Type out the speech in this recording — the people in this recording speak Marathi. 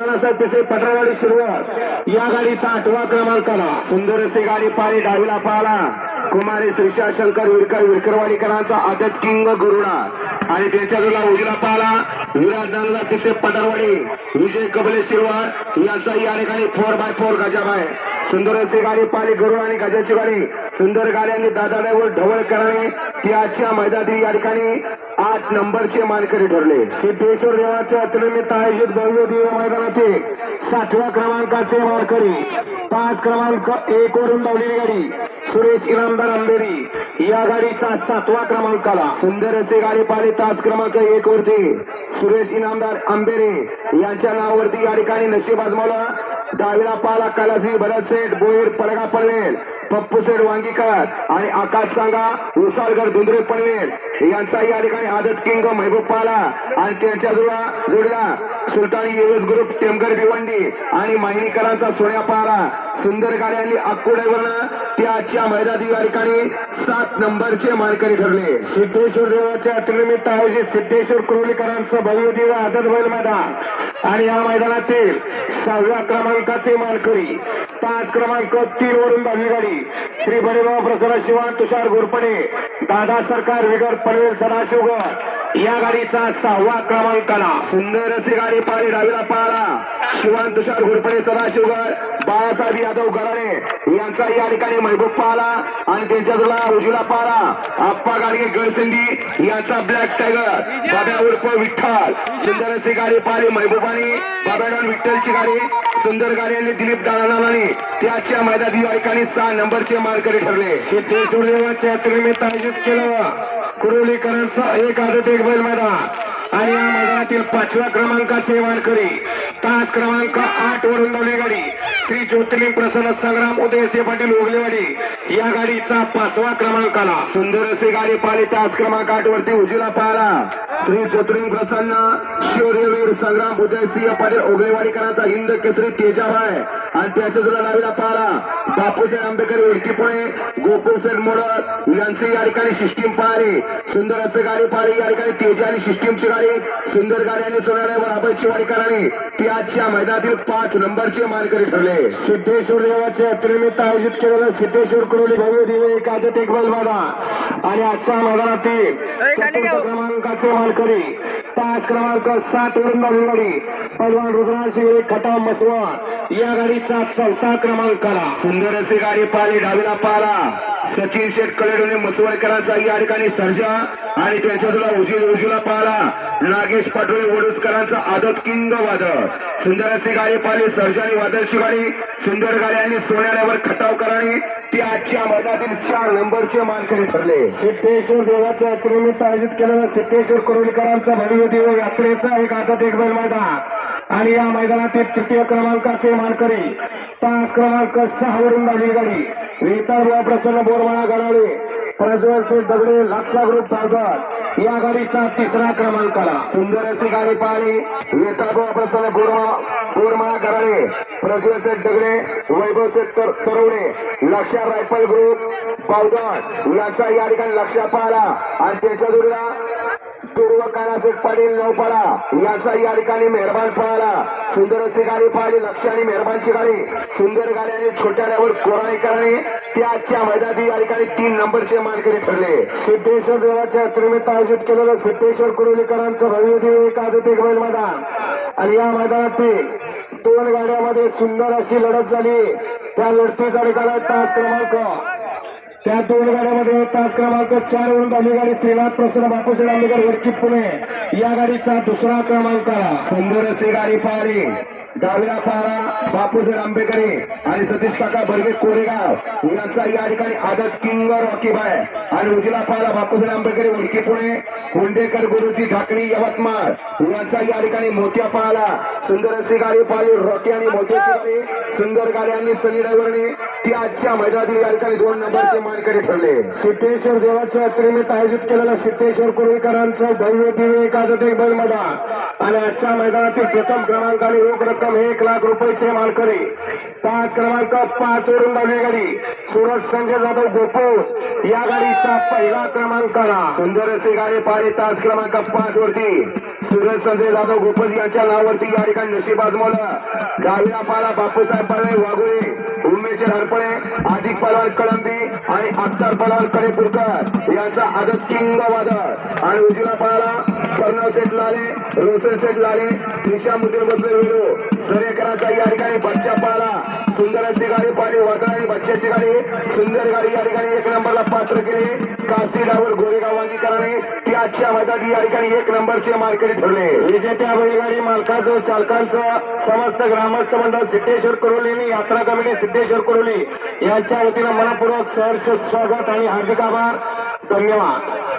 नानासाहेब पिसे पटरवाडी शिरवळ या गाडीचा आठवा क्रमांक आला. सुंदर असे गाडी पाळी डावीला पाहला कुमारी श्रीशा शंकर विरकर विरकरवाडीकरांचा आदत किंग गुरुडा. आणि त्यांच्या जोडला उजला पाहला विराज नानासाहेब पिसे पटरवाडी विजय कबले शिरवळ यांचा या ठिकाणी फोर बाय फोर गजाबाय सुंदर असे गाडी पाळी गुरुड आणि गजाची गाडी. सुंदर गाड्यांनी दादाड्यावर ढवळ करणे त्याच्या आजच्या मैदानी या ठिकाणी आठ नंबरचे मानकरी ठरले. सिद्धेश्वर देवाच्या अतुलनित आयोजित भव्य दिव्य मैदानातील सातव्या क्रमांकाचे मानकरी. पाच क्रमांक एक वरून धावलेली गाडी. सुरेश इनामदार अंबेरी या गाडीचा सातवा क्रमांक आला सुंदर असे गाडी पाहिले तास क्रमांक एक वरती सुरेश इनामदार आंबेरे यांच्या नावावरती या ठिकाणी नशीब आजमावला. डावीला पाला कलासी भरत सेठ बोईर पडगा पडवेल पप्पू सेठ वांगीकर आणि आकाश सांगा उसालगर धुंद्रे पडवेल. यांचा या ठिकाणी आदत किंग महबूब पाला आणि त्यांच्या जुळा जोडला सुलतानी युवस ग्रुप टेमकर भिवंडी आणि माहिनीकरांचा सोन्या पाला. सुंदर गाड्यांनी आकुडेवरनं त्याच्या आजच्या मैदानी या ठिकाणी सात नंबरचे मानकरी ठरले. सिद्धेश्वर देवाच्या अतिनिमित्त आयोजित सिद्धेश्वर कुरुलीकरांचं भव्य दिव्य आदत बैल मैदान. आणि या मैदानातील सहाव्या क्रमांकाचे मानकरी पाच क्रमांक तीन वरून दहावी गाडी श्री बळीराव प्रसन्न शिवान तुषार घोरपणे दादा सरकार विगर पनवेल सदाशिवगड. या गाडीचा सहावा क्रमांक आला. सुंदर अशी गाडी पाळी डावीला पाळा. शिवान तुषार घोरपणे सदाशिवगड बाळासाहेब यादव गराणे यांचा या ठिकाणी महबूब पाहला आणि त्यांच्या जोडा उजवीला पाहला आप्पा गाडगे गडसिंधी यांचा ब्लॅक टायगर बाब्या उर्फ विठ्ठल. सुंदर अशी गाडी पाहिली महबूबानी बाब्याडॉन विठ्ठलची गाडी. सुंदर गाडी आणि दिलीप दादानाने त्याच्या मैदानी या ठिकाणी सहा नंबरचे मानकरी ठरले. शेती देवाच्या यात्रेनिमित्त आयोजित केलं. कुरुलीकरांचं एक आदत एक बैल मैदान. आणि या मैदान मैदानातील पाचव्या क्रमांकाचे मानकरी तास क्रमांक आठ वरून धावली गाडी. श्री ज्योतिर्लिंग प्रसन्न संग्राम उदयसिंह पाटील उगलेवाडी या गाडीचा पाचवा क्रमांक आला. सुंदर असे गाडी पाहिली तास क्रमांक आठ वरती उजीला पाहिला श्री ज्योतिर्लिंग प्रसन्न शौर्यवीर संग्राम उदयसिंह पाटील उगलेवाडीकरांचा हिंद केसरी तेजाभाय आणि त्याच्या जुला लावीला पाहिला बापूसाहेब आंबेडकर उडकी पुणे गोकुळसेठ मोडक यांची या ठिकाणी सिस्टीम पाहिली. सुंदर असे गाडी पाहिली या ठिकाणी तेजा आणि सिस्टीमची गाडी. सुंदर गाडी आणि सोनाड्यावर आबाईची वाडीकरांनी ती आजच्या मैदानातील पाच नंबरचे मानकरी ठरले. सिद्धेश्वर देवाच्या यात्रेनिमित्त आयोजित केलेलं सिद्धेश्वर कुरोली भव्य दिवे एक आदत एक बैल मैदान आणि आजच्या मैदानातील क्रमांकाचे मानकरी तास क्रमांक सात धावली गाडी. पैलवान रुद्राज शिवरे खटाव मसवण. या गाडीचा चौथा क्रमांक आला सुंदर अशी गाडी पाहिली डावीला पाहिला. सचिन शेठ कलेडोने मसवडकरांचा या ठिकाणी सर्जा. आणि त्यांच्या तुला उजी उजूला पाहिला. नागेश पाटोळे वडूसकरांचा आदत किंग वादळ. सुंदर अशी गाडी पाहिली सर्जा आणि वादळची गाडी. सुंदर गाडी आणि सोन्यावर खटावकरांनी ती आजच्या मैदानातील चार नंबरचे मानकरी ठरले. सिद्धेश्वर देवाच्या यात्रेनिमित्त आयोजित केलेला सिद्धेश्वर कुरुलीकरांचा भव्य देव यात्रेचा एक आदत एक बैल मैदान. आणि या मैदानातील तृतीय क्रमांकाचे मानकरी पाच क्रमांक सहावरून वरून गाडी. वेताळ प्रसन्न बोरमाळा गडाळे प्रज्वल शेठ दगडे लाक्षा ग्रुप पालघर या गाडीचा तिसरा क्रमांक आला सुंदर अशी गाडी पाहिली. वेताळ प्रसन्न बोरमाळा बोरमाळा गडाळे प्रज्वल शेठ दगडे वैभव शेठ तर- तरवडे लक्षा रायफल ग्रुप पालघर याचा या ठिकाणी लक्षा पाहिला. आणि त्याच्या जोडीला पूर्व कानासेठ न नौपाडा यांचा या ठिकाणी मेहरबान पळाला. सुंदर अशी गाडी पाहिली लक्ष आणि मेहरबानची गाडी. सुंदर गाडी आणि छोट्यावर कोराणीकरांनी त्या आजच्या मैदानी या ठिकाणी तीन नंबरचे मानकरी ठरले. सिद्धेश्वर देवाच्या यात्रेनिमित्त आयोजित केलेलं सिद्धेश्वर कुरुलीकरांचं भव्य देव एक बैल मैदान. आणि या मैदानातील दोन गाड्यामध्ये सुंदर अशी लढत झाली. त्या लढतीचा निकाल तास क्रमांक त्या दोन गाड्यामध्ये तास क्रमांक चार वरून पहिली गाडी श्रीनाथ प्रसन्न बापूसाहेब आंबेडकर वरची पुणे. या गाडीचा दुसरा क्रमांक आला सुंदर अशी गाडी पाहिली डावीला पाहला बापूसाहेब आंबेडकरी आणि सतीश काका बर्गे कोरेगाव यांचा या ठिकाणी आदत किंग रॉकीबाय आणि उजिला पाहला बापूसाहेब आंबेडकरी वडकी पुणे हुंडेकर गुरुजी ढाकणी यवतमाळ यांचा या ठिकाणी मोत्या पाहला सुंदर अशी गाडी पाहिली रॉकी आणि मोत्याची गाडी सुंदर गाड्यांनी सनी ड्रायव्हरने ती आजच्या मैदानातील या ठिकाणी दोन नंबरचे मानकरी ठरले. सिद्धेश्वर देवाच्या यात्रेनिमित्त आयोजित केलेलं सिद्धेश्वर कुरुळकरांचं भव्य दिव्य एक आदत एक बैल मैदान आणि आजच्या मैदानातील प्रथम क्रमांकाने रोख रक्कम रक्कम एक लाख रुपयाचे मालकरी. पाच क्रमांक पाच वरून धावली गाडी. सुरज संजय जाधव गोपोज या गाडीचा पहिला क्रमांक सुंदर अशी गाडी पाहिली तास क्रमांक पाच वरती. सुरज संजय जाधव गोपोज यांच्या नावावरती या ठिकाणी नशीब आजमवलं. गावीला पाला बापूसाहेब पडवे वाघुळे. उमेश हरपळे अधिक पलवार कळंबी आणि अख्तर पलवान कडेपूरकर यांचा आदत किंग वादळ. आणि उजवीला पाला कर्णव सेट लाले रोशन सेट लाले दिशा मुद्दे बसले विरो सरेकरांचा या ठिकाणी बच्चा पाला सुंदर अशी गाडी पाहिली वादळ आणि बच्च्याची गाडी. सुंदर गाडी या ठिकाणी एक नंबरला पात्र केले. काशी डावर गोरेगाव वांगीकरांनी ती आजच्या मैदानी या ठिकाणी एक नंबरचे मालकरी ठरले. विजेत्या बैलगाडी मालकाचं चालकांचं समस्त ग्रामस्थ मंडळ सिद्धेश्वर कुरोली यात्रा कमिटी सिद्धेश्वर कुरोली यांच्या वतीनं मनपूर्वक सहर्ष स्वागत आणि हार्दिक आभार. धन्यवाद.